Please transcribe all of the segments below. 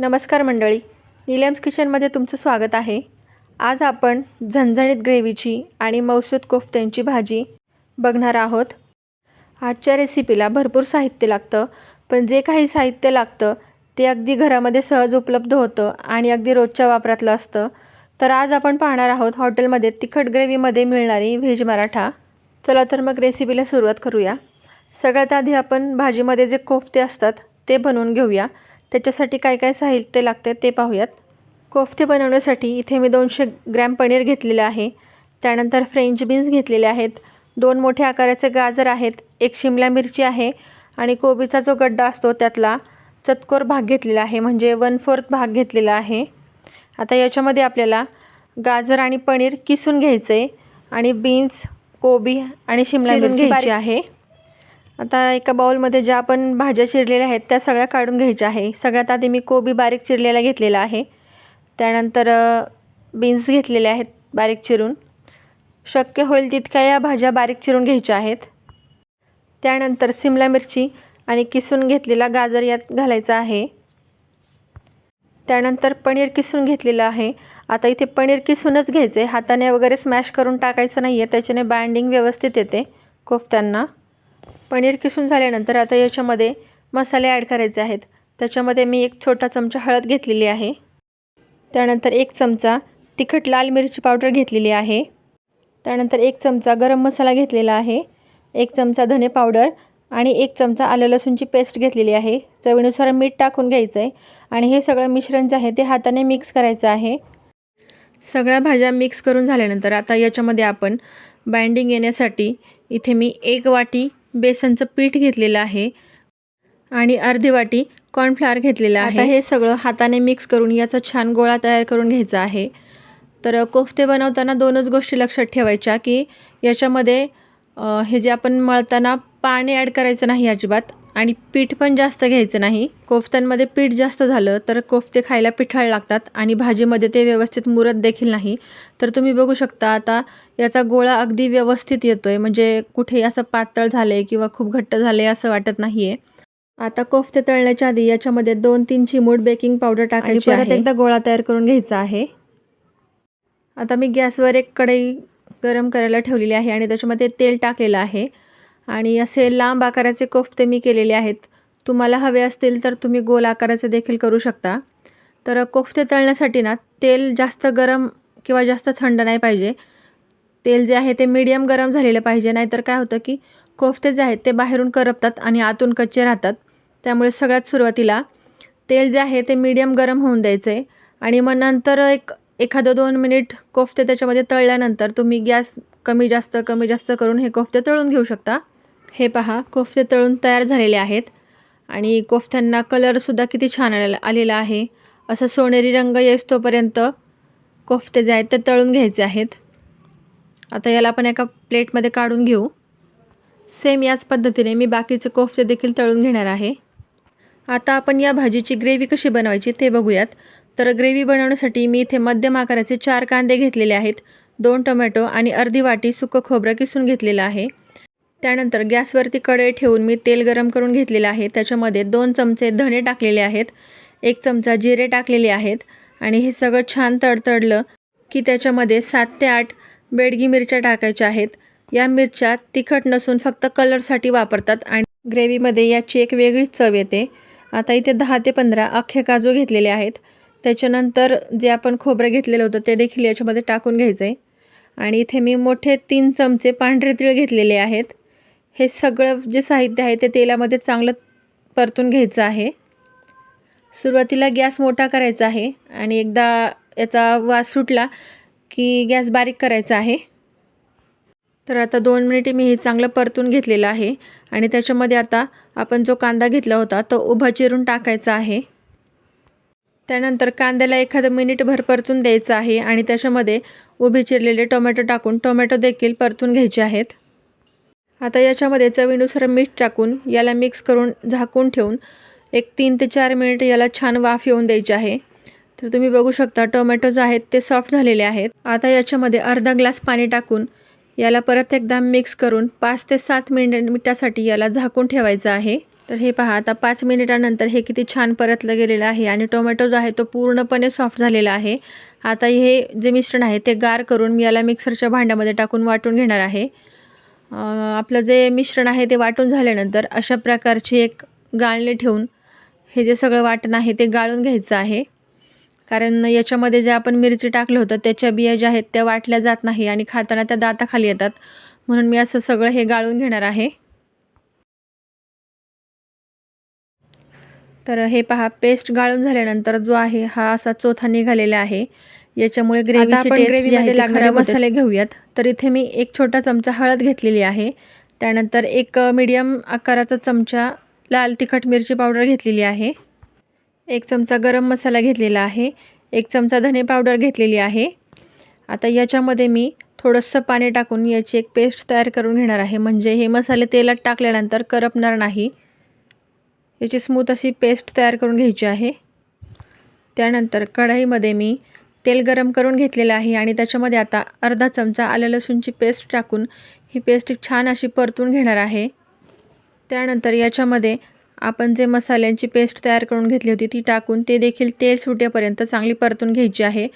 नमस्कार मंडळी. निलम्स किचनमध्ये तुमचं स्वागत आहे. आज आपण झणझणीत ग्रेव्हीची आणि मौसूद कोफ्त्यांची भाजी बघणार आहोत. आजच्या रेसिपीला भरपूर साहित्य लागतं पण जे काही साहित्य लागतं ते अगदी घरामध्ये सहज उपलब्ध होतं आणि अगदी रोजच्या वापरातलं असतं. तर आज आपण पाहणार आहोत हॉटेलमध्ये तिखट ग्रेव्हीमध्ये मिळणारी व्हेज मराठा. चला तर मग रेसिपीला सुरुवात करूया. सगळ्यात आधी आपण भाजीमध्ये जे कोफ्ते असतात ते बनवून घेऊया. त्याच्यासाठी काय काय साहित्य लागते ते पाहूयात. कोफ्ते बनवण्यासाठी इथे मी दोनशे ग्रॅम पनीर घेतलेलं आहे. त्यानंतर फ्रेंच बीन्स घेतलेले आहेत. दोन मोठ्या आकाराचे गाजर आहेत. एक शिमला मिरची आहे आणि कोबीचा जो गड्डा असतो त्यातला चतकोर भाग घेतलेला आहे म्हणजे वन फोर्थ भाग घेतलेला आहे. आता याच्यामध्ये आपल्याला गाजर आणि पनीर किसून घ्यायचं आहे आणि बीन्स कोबी आणि शिमला मिरची घ्यायची आहे. आता एका बाउलमध्ये ज्या आपण भाज्या चिरलेल्या आहेत त्या सगळ्या काढून घ्यायच्या आहे. सगळ्यात आधी मी कोबी बारीक चिरलेला घेतलेला आहे. त्यानंतर बीन्स घेतलेले आहेत बारीक चिरून. शक्य होईल तितक्या या भाज्या बारीक चिरून घ्यायच्या आहेत. त्यानंतर सिमला मिरची आणि किसून घेतलेला गाजर यात घालायचा आहे. त्यानंतर पनीर किसून घेतलेलं आहे. आता इथे पनीर किसूनच घ्यायचे हाताने वगैरे स्मॅश करून टाकायचं नाही आहे त्याच्याने बाइंडिंग व्यवस्थित येते कोफ्त्यांना. पनीर किसून झाल्यानंतर आता याच्यामध्ये मसाले ॲड करायचे आहेत. त्याच्यामध्ये मी एक छोटा चमचा हळद घेतलेली आहे. त्यानंतर एक चमचा तिखट लाल मिरची पावडर घेतलेली आहे. त्यानंतर एक चमचा गरम मसाला घेतलेला आहे. एक चमचा धने पावडर आणि एक चमचा आलं लसूणची पेस्ट घेतलेली आहे. चवीनुसार मीठ टाकून घ्यायचं आहे आणि हे सगळं मिश्रण जे आहे ते हाताने मिक्स करायचं आहे. सगळ्या भाज्या मिक्स करून झाल्यानंतर आता याच्यामध्ये आपण बाइंडिंग येण्यासाठी इथे मी एक वाटी बेसनचं पीठ घेतलेलं आहे आणि अर्धी वाटी कॉर्नफ्लॉवर घेतलेला आहे. आता हे सगळं हाताने मिक्स करून याचा छान गोळा तयार करून घ्यायचा आहे. तर कोफ्ते बनवताना दोनच गोष्टी लक्षात ठेवायच्या की याच्यामध्ये हे जे आपण मळताना पाणी ॲड करायचं नाही अजिबात. आणि पीठ पण जास्त घ्यायचं नाही. कोफ्त्यांमध्ये पीठ जास्त झालं तर कोफ्ते खायला पिठाळ लागतात आणि भाजीमध्ये ते व्यवस्थित मुरत देखील नाही. तर तुम्ही बघू शकता आता याचा गोळा अगदी व्यवस्थित येतो आहे म्हणजे कुठेही असं पातळ झालं आहे किंवा खूप घट्ट झाले असं वाटत नाही आहे आता कोफ्ते तळण्याच्या आधी याच्यामध्ये दोन तीन चिमूट बेकिंग पावडर टाकायची परत एकदा गोळा तयार करून घ्यायचा आहे. आता मी गॅसवर एक कढई गरम करायला ठेवलेली आहे आणि त्याच्यामध्ये तेल टाकलेलं आहे. आणि असे लांब आकाराचे कोफ्ते मी केलेले आहेत. तुम्हाला हवे असतील तर तुम्ही गोल आकाराचे देखील करू शकता. तर कोफ्ते तळण्यासाठी ना तेल जास्त गरम किंवा जास्त थंड नाही पाहिजे. तेल जे आहे ते मीडियम गरम झालेलं पाहिजे. नाहीतर काय होतं की कोफ्ते जे आहेत ते बाहेरून करपतात आणि आतून कच्चे राहतात. त्यामुळे सगळ्यात सुरुवातीला तेल जे आहे ते मीडियम गरम होऊन द्यायचं. आहे आणि मग नंतर एक एखादं दोन मिनिट कोफ्ते त्याच्यामध्ये तळल्यानंतर तुम्ही गॅस कमी जास्त कमी जास्त करून हे कोफ्ते तळून घेऊ शकता. हे पहा कोफ्ते तळून तयार झालेले आहेत आणि कोफ्त्यांना कलरसुद्धा किती छान आलेला आलेला आहे. असा सोनेरी रंग येस्तोपर्यंत कोफ्ते जे आहेत ते तळून घ्यायचे आहेत. आता याला आपण एका प्लेटमध्ये काढून घेऊ. सेम याच पद्धतीने मी बाकीचे कोफ्ते देखील तळून घेणार आहे. आता आपण या भाजीची ग्रेव्ही कशी बनवायची ते बघूयात. तर ग्रेव्ही बनवण्यासाठी मी इथे मध्यम आकाराचे चार कांदे घेतलेले आहेत. दोन टोमॅटो आणि अर्धी वाटी सुकं खोबरं किसून घेतलेलं आहे. त्यानंतर गॅसवरती कढई ठेवून मी तेल गरम करून घेतलेलं आहे. त्याच्यामध्ये दोन चमचे धणे टाकलेले आहेत. एक चमचा जिरे टाकलेले आहेत. आणि हे सगळं छान तडतडलं की त्याच्यामध्ये सात ते आठ बेडगी मिरच्या टाकायच्या आहेत. या मिरच्या तिखट नसून फक्त कलरसाठी वापरतात आणि ग्रेव्हीमध्ये याची एक वेगळीच चव येते. आता इथे दहा ते पंधरा अख्खे काजू घेतलेले आहेत. त्याच्यानंतर जे आपण खोबरं घेतलेलं होतं ते देखील याच्यामध्ये टाकून घ्यायचं आहे आणि इथे मी मोठे तीन चमचे पांढरे तीळ घेतलेले आहेत. हे सगळं जे साहित्य आहे ते तेलामध्ये चांगलं परतून घ्यायचं आहे. सुरुवातीला गॅस मोठा करायचा आहे आणि एकदा याचा वास सुटला की गॅस बारीक करायचा आहे. तर आता दोन मिनिटे मी हे चांगलं परतून घेतलेलं आहे आणि त्याच्यामध्ये आता आपण जो कांदा घेतला होता तो उभा चिरून टाकायचा आहे. त्यानंतर कांद्याला एखादं मिनिटभर परतून द्यायचं आहे आणि त्याच्यामध्ये उभे चिरलेले टोमॅटो टाकून टोमॅटो देखील परतून घ्यायचे आहेत. आता याच्यामध्ये चवीनुसार मीठ टाकून याला मिक्स करून झाकून ठेवून एक तीन ते चार मिनिट याला छान वाफ येऊन द्यायची आहे. तर तुम्ही बघू शकता टोमॅटो जे आहेत ते सॉफ्ट झालेले आहेत. आता याच्यामध्ये अर्धा ग्लास पाणी टाकून याला परत एकदा मिक्स करून पाच ते सात मिनिट मिनिटासाठी याला झाकून ठेवायचं आहे. तर हे पहा आता पाच मिनिटानंतर हे किती छान परतलं गेलेलं आहे आणि टोमॅटो जो आहे तो पूर्णपणे सॉफ्ट झालेला आहे. आता हे जे मिश्रण आहे ते गार करून मी याला मिक्सरच्या भांड्यामध्ये टाकून वाटून घेणार आहे. आपलं जे मिश्रण आहे ते वाटून झाल्यानंतर अशा प्रकारची एक गाळणी ठेवून हे जे सगळं वाटण आहे ते गाळून घ्यायचं आहे. कारण याच्यामध्ये जे आपण मिरची टाकलं होतं त्याच्या बिया ज्या आहेत त्या वाटल्या जात नाही आणि खाताना त्या दाताखाली येतात. म्हणून मी असं सगळं हे गाळून घेणार आहे. तर हे पहा पेस्ट गाळून झाल्यानंतर जो आहे हा असा चोथा निघालेला आहे. याच्यामुळे ग्रेव्हीची आपण टेस्ट gravy जी आहे मध्ये ती लागणारे. मसाले घेऊयात. तर इथे मी एक छोटा चमचा हळद घेतलेली आहे. त्यानंतर एक मीडियम आकाराचा चमचा लाल तिखट मिरची पावडर घेतलेली आहे. एक चमचा गरम मसाला घेतलेला आहे. एक चमचा धने पावडर घेतलेली आहे. आता याच्यामध्ये मी थोडंसं पाणी टाकून याची एक पेस्ट तयार करून घेणार आहे. म्हणजे हे मसाले तेलात टाकल्यानंतर करपणार नाही. याची स्मूथ अशी पेस्ट तयार करून घ्यायची आहे. त्यानंतर कढईमध्ये मी तेल गरम करून घेतलेलं आहे आणि त्याच्यामध्ये आता अर्धा चमचा आलं लसूणची पेस्ट टाकून ही पेस्ट छान अशी परतून घेणार आहे. त्यानंतर याच्यामध्ये आपण जे मसाल्यांची पेस्ट तयार करून घेतली होती ती टाकून ते देखील तेल सुटेपर्यंत चांगली परतून घ्यायची आहे.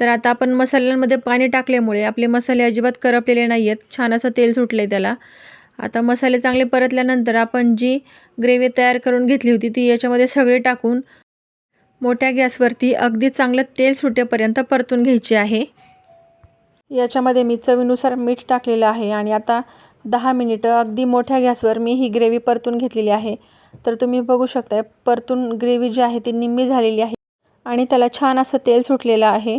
तर आता आपण मसाल्यांमध्ये पाणी टाकल्यामुळे आपले मसाले अजिबात करपलेले नाही आहेत छान असं तेल सुटलं आहे त्याला. आता मसाले चांगले परतल्यानंतर आपण जी ग्रेव्ही तयार करून घेतली होती ती याच्यामध्ये सगळे टाकून मोठ्या गॅसवरती अगदी चांगलं तेल सुटेपर्यंत परतून घ्यायची आहे. याच्यामध्ये मी चवीनुसार मीठ टाकलेलं आहे आणि आता दहा मिनिटं अगदी मोठ्या गॅसवर मी ही ग्रेव्ही परतून घेतलेली आहे. तर तुम्ही बघू शकताय परतून ग्रेव्ही जी आहे ती निम्मी झालेली आहे आणि त्याला छान असं तेल सुटलेलं आहे.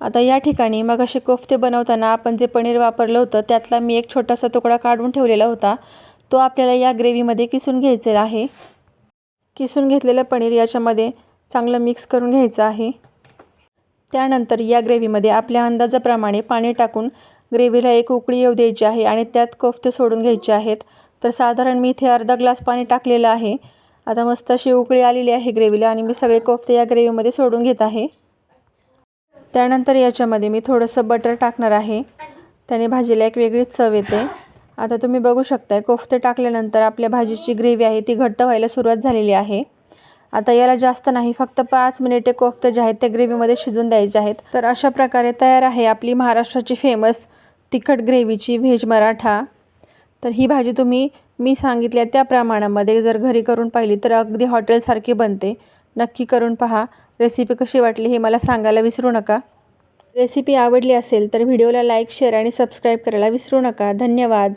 आता या ठिकाणी मग असे कोफ्ते बनवताना आपण जे पनीर वापरलं होतं त्यातला मी एक छोटासा तुकडा काढून ठेवलेला होता. तो आपल्याला या ग्रेव्हीमध्ये किसून घ्यायचा आहे. किसून घेतलेलं पनीर याच्यामध्ये चांगलं मिक्स करून घ्यायचं आहे. त्यानंतर या ग्रेव्हीमध्ये आपल्या अंदाजाप्रमाणे पाणी टाकून ग्रेव्हीला एक उकळी येऊ द्यायची आहे आणि त्यात कोफ्ते सोडून घ्यायचे आहेत. तर साधारण मी इथे अर्धा ग्लास पाणी टाकलेलं आहे. आता मस्त अशी उकळी आलेली आहे ग्रेव्हीला आणि मी सगळे कोफ्ते या ग्रेव्हीमध्ये सोडून घेत आहे. त्यानंतर याच्यामध्ये मी थोडंसं बटर टाकणार आहे. त्याने भाजीला एक वेगळीच चव येते. आता तुम्ही बघू शकताय कोफ्ते टाकल्यानंतर आपल्या भाजीची ग्रेव्ही आहे ती घट्ट व्हायला सुरुवात झालेली आहे. आता याला जास्त नाही फक्त पाच मिनिटे कोफ्ते जे आहेत ते ग्रेव्हीमध्ये शिजून द्यायचे आहेत. तर अशा प्रकारे तयार आहे आपली महाराष्ट्राची फेमस तिखट ग्रेव्हीची व्हेज मराठा. तर ही भाजी तुम्ही मी सांगितल्या त्या प्रमाणामध्ये जर घरी करून पाहिली तर अगदी हॉटेलसारखी बनते. नक्की करून पहा. रेसिपी कशी वाटली हे मला सांगायला विसरू नका. रेसिपी आवडली असेल तर व्हिडिओला लाईक शेअर आणि सबस्क्राईब करायला विसरू नका. धन्यवाद.